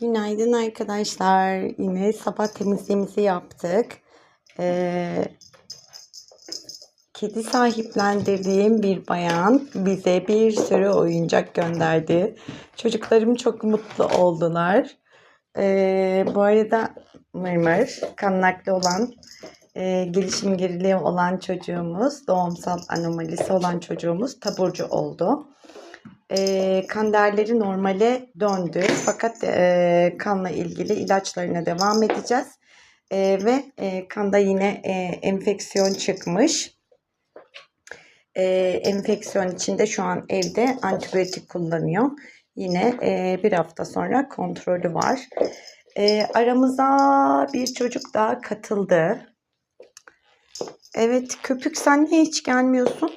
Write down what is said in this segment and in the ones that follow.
Günaydın arkadaşlar. Yine sabah temizliğimizi yaptık. Ee, kedi sahiplendirdiğim bir bayan bize bir sürü oyuncak gönderdi. Çocuklarım çok mutlu oldular. Ee, bu arada Mırmır, kan nakli olan, e, gelişim geriliği olan çocuğumuz, doğumsal anomalisi olan çocuğumuz taburcu oldu e, kan değerleri normale döndü. Fakat e, kanla ilgili ilaçlarına devam edeceğiz. E, ve e, kanda yine e, enfeksiyon çıkmış. E, enfeksiyon içinde şu an evde antibiyotik kullanıyor. Yine e, bir hafta sonra kontrolü var. E, aramıza bir çocuk daha katıldı. Evet köpük sen niye hiç gelmiyorsun?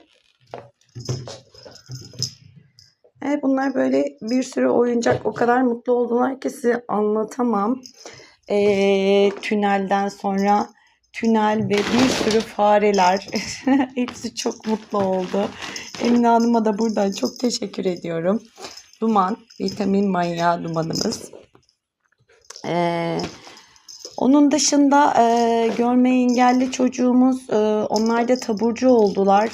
Evet, bunlar böyle bir sürü oyuncak o kadar mutlu oldular ki size anlatamam. Ee, tünelden sonra tünel ve bir sürü fareler. Hepsi çok mutlu oldu. Emine Hanım'a da buradan çok teşekkür ediyorum. Duman, vitamin manyağı dumanımız. Ee, onun dışında e, görme engelli çocuğumuz, e, onlar da taburcu oldular.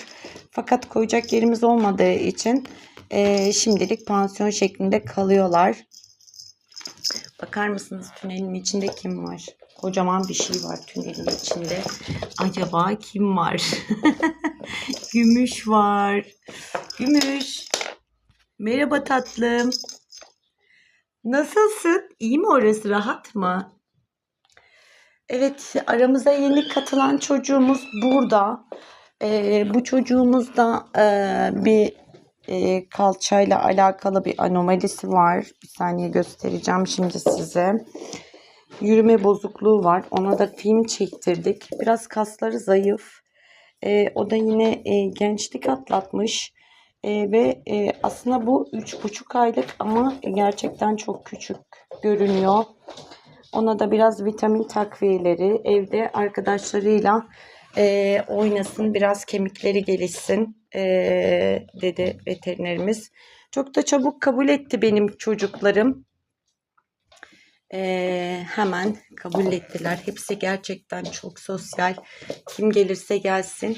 Fakat koyacak yerimiz olmadığı için e, şimdilik pansiyon şeklinde kalıyorlar. Bakar mısınız tünelin içinde kim var? Kocaman bir şey var tünelin içinde. Acaba kim var? Gümüş var. Gümüş. Merhaba tatlım. Nasılsın? İyi mi orası? Rahat mı? Evet, aramıza yeni katılan çocuğumuz burada. Ee, bu çocuğumuz da e, bir e, kalçayla alakalı bir anomalisi var. Bir saniye göstereceğim şimdi size. Yürüme bozukluğu var. Ona da film çektirdik. Biraz kasları zayıf. E, o da yine e, gençlik atlatmış. E, ve e, aslında bu üç buçuk aylık ama gerçekten çok küçük görünüyor. Ona da biraz vitamin takviyeleri evde arkadaşlarıyla e, oynasın, biraz kemikleri gelişsin dedi veterinerimiz. Çok da çabuk kabul etti benim çocuklarım. E, hemen kabul ettiler. Hepsi gerçekten çok sosyal. Kim gelirse gelsin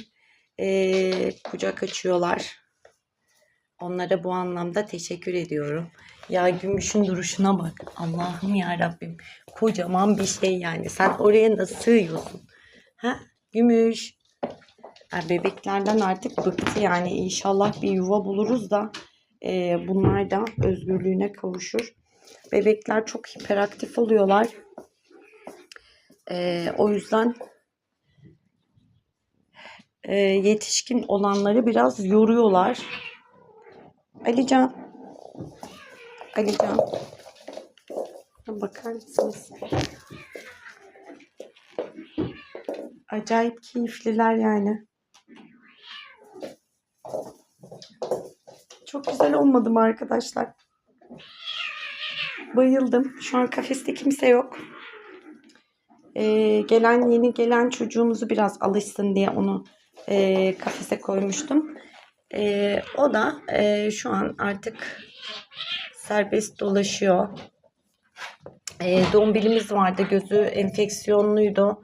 e, kucak açıyorlar. Onlara bu anlamda teşekkür ediyorum. Ya gümüşün duruşuna bak. Allah'ım ya Rabbim. Kocaman bir şey yani. Sen oraya nasıl sığıyorsun? Ha? Gümüş. Ya bebeklerden artık bıktı yani. İnşallah bir yuva buluruz da e, bunlar da özgürlüğüne kavuşur. Bebekler çok hiperaktif oluyorlar. E, o yüzden e, yetişkin olanları biraz yoruyorlar. Alican. Alican. Bakar mısınız? Acayip keyifliler yani. Çok güzel olmadı mı arkadaşlar? Bayıldım. Şu an kafeste kimse yok. Ee, gelen yeni gelen çocuğumuzu biraz alışsın diye onu e, kafese koymuştum. E, o da e, şu an artık serbest dolaşıyor. E, dombilimiz vardı. Gözü enfeksiyonluydu.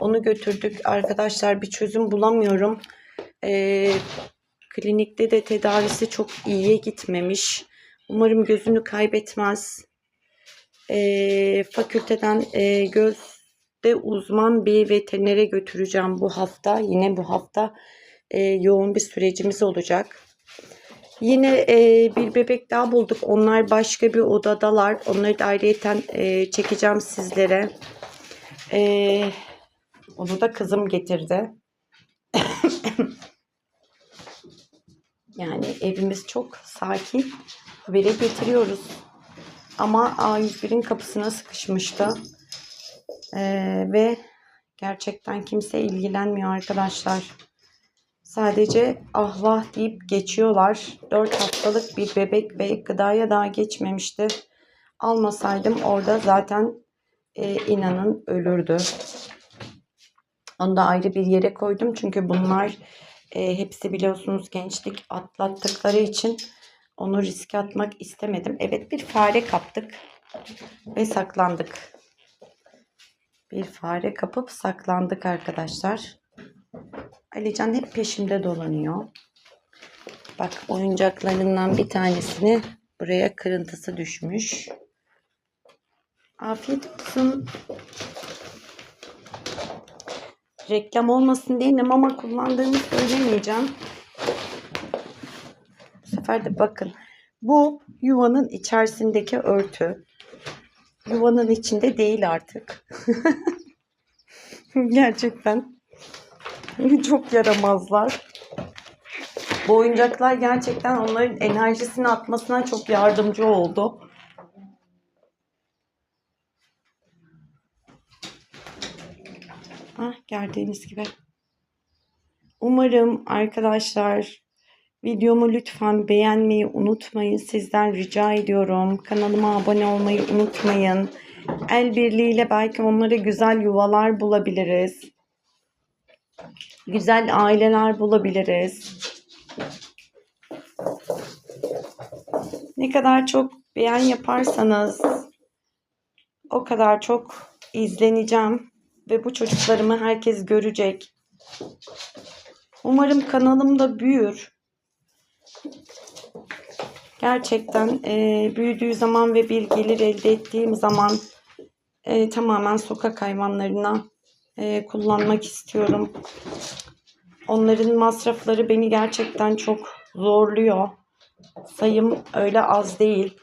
Onu götürdük. Arkadaşlar bir çözüm bulamıyorum. E, klinikte de tedavisi çok iyiye gitmemiş. Umarım gözünü kaybetmez. E, fakülteden e, gözde uzman bir veterinere götüreceğim bu hafta. Yine bu hafta e, yoğun bir sürecimiz olacak. Yine e, bir bebek daha bulduk. Onlar başka bir odadalar. Onları da ayrıyeten e, çekeceğim sizlere. E, onu da kızım getirdi. yani evimiz çok sakin. Habere getiriyoruz. Ama A101'in kapısına sıkışmıştı. E, ve gerçekten kimse ilgilenmiyor arkadaşlar. Sadece ah vah deyip geçiyorlar. 4 haftalık bir bebek ve gıdaya daha geçmemişti. Almasaydım orada zaten e, inanın ölürdü. Onu da ayrı bir yere koydum. Çünkü bunlar e, hepsi biliyorsunuz gençlik atlattıkları için onu riske atmak istemedim. Evet bir fare kaptık. Ve saklandık. Bir fare kapıp saklandık arkadaşlar. Alican hep peşimde dolanıyor. Bak oyuncaklarından bir tanesini buraya kırıntısı düşmüş. Afiyet olsun. Reklam olmasın diye ne mama kullandığımı söylemeyeceğim. Bu sefer de bakın. Bu yuvanın içerisindeki örtü. Yuvanın içinde değil artık. Gerçekten. Çok yaramazlar. Bu oyuncaklar gerçekten onların enerjisini atmasına çok yardımcı oldu. Ah, gördüğünüz gibi. Umarım arkadaşlar videomu lütfen beğenmeyi unutmayın. Sizden rica ediyorum. Kanalıma abone olmayı unutmayın. El birliğiyle belki onlara güzel yuvalar bulabiliriz. Güzel aileler bulabiliriz. Ne kadar çok beğen yaparsanız o kadar çok izleneceğim ve bu çocuklarımı herkes görecek. Umarım kanalım da büyür. Gerçekten e, büyüdüğü zaman ve bir gelir elde ettiğim zaman e, tamamen sokak hayvanlarına e, kullanmak istiyorum. Onların masrafları beni gerçekten çok zorluyor. Sayım öyle az değil.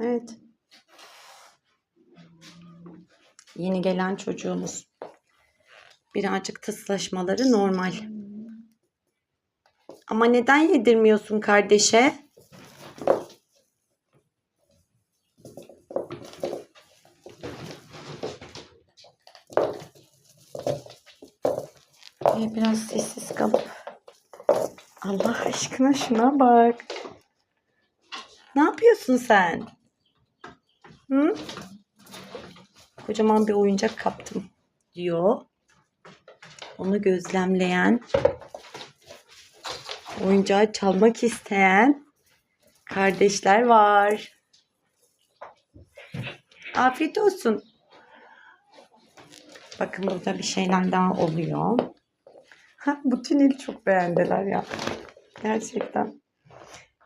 Evet. Yeni gelen çocuğumuz. Birazcık tıslaşmaları normal. Ama neden yedirmiyorsun kardeşe? Ee, biraz sessiz kalıp. Allah aşkına şuna bak. Ne yapıyorsun sen? Hı? Kocaman bir oyuncak kaptım diyor. Onu gözlemleyen, oyuncağı çalmak isteyen kardeşler var. Afiyet olsun. Bakın burada bir şeyler daha oluyor. Ha, bu tüneli çok beğendiler ya. Gerçekten.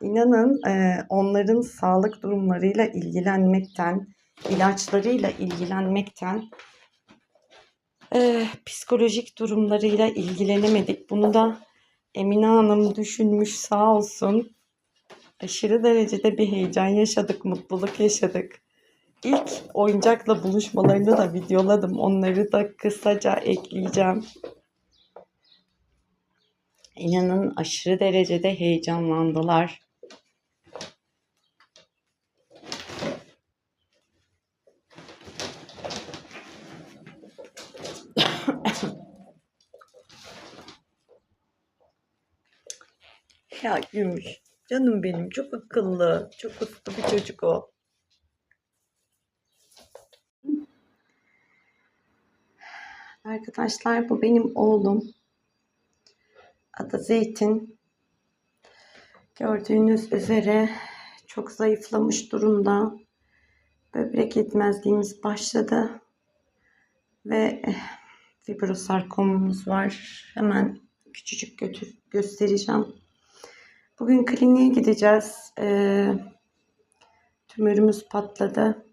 İnanın e, onların sağlık durumlarıyla ilgilenmekten, ilaçlarıyla ilgilenmekten, e, psikolojik durumlarıyla ilgilenemedik. Bunu da Emine Hanım düşünmüş sağ olsun. Aşırı derecede bir heyecan yaşadık, mutluluk yaşadık. İlk oyuncakla buluşmalarını da videoladım. Onları da kısaca ekleyeceğim. İnanın aşırı derecede heyecanlandılar. Ya Gümüş, canım benim çok akıllı, çok uslu bir çocuk o. Arkadaşlar bu benim oğlum. Adı Zeytin. Gördüğünüz üzere çok zayıflamış durumda. Böbrek yetmezliğimiz başladı. Ve eh, fibrosarkomumuz var. Hemen küçücük göstereceğim. Bugün kliniğe gideceğiz. Ee, tümörümüz patladı.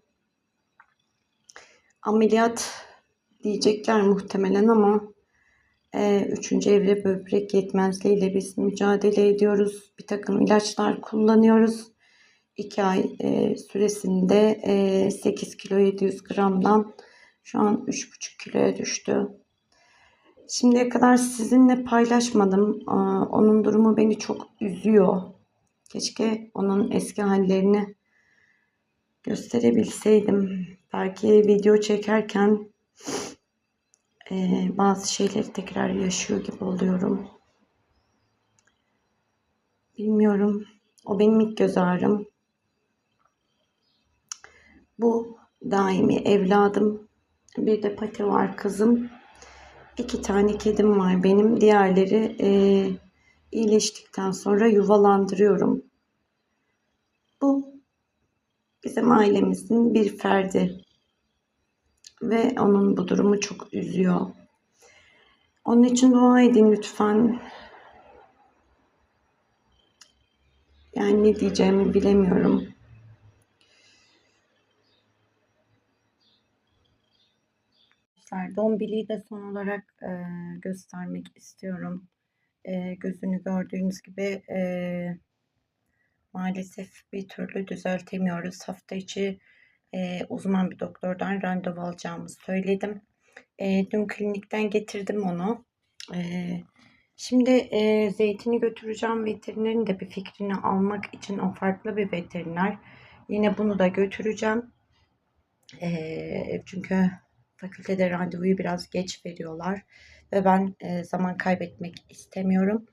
Ameliyat diyecekler muhtemelen ama e, üçüncü evre böbrek yetmezliğiyle biz mücadele ediyoruz. Bir takım ilaçlar kullanıyoruz. 2 ay e, süresinde e, 8 kilo 700 gramdan şu an 3,5 kiloya düştü. Şimdiye kadar sizinle paylaşmadım. Onun durumu beni çok üzüyor. Keşke onun eski hallerini gösterebilseydim. Belki video çekerken e, bazı şeyleri tekrar yaşıyor gibi oluyorum. Bilmiyorum. O benim ilk göz ağrım. Bu daimi evladım. Bir de Pati var kızım. İki tane kedim var benim. Diğerleri e, iyileştikten sonra yuvalandırıyorum. Bu bizim ailemizin bir ferdi ve onun bu durumu çok üzüyor. Onun için dua edin lütfen. Yani ne diyeceğimi bilemiyorum. Dombili'yi de son olarak e, göstermek istiyorum. E, gözünü gördüğünüz gibi e, maalesef bir türlü düzeltemiyoruz. Hafta içi e, uzman bir doktordan randevu alacağımı söyledim. E, dün klinikten getirdim onu. E, şimdi e, zeytini götüreceğim. Veterinerin de bir fikrini almak için o farklı bir veteriner. Yine bunu da götüreceğim. E, çünkü fakültede randevuyu biraz geç veriyorlar ve ben e, zaman kaybetmek istemiyorum.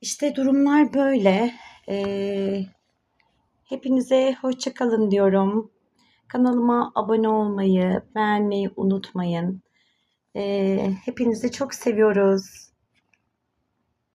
İşte durumlar böyle. E, hepinize hoşça kalın diyorum. Kanalıma abone olmayı, beğenmeyi unutmayın. E, hepinizi çok seviyoruz.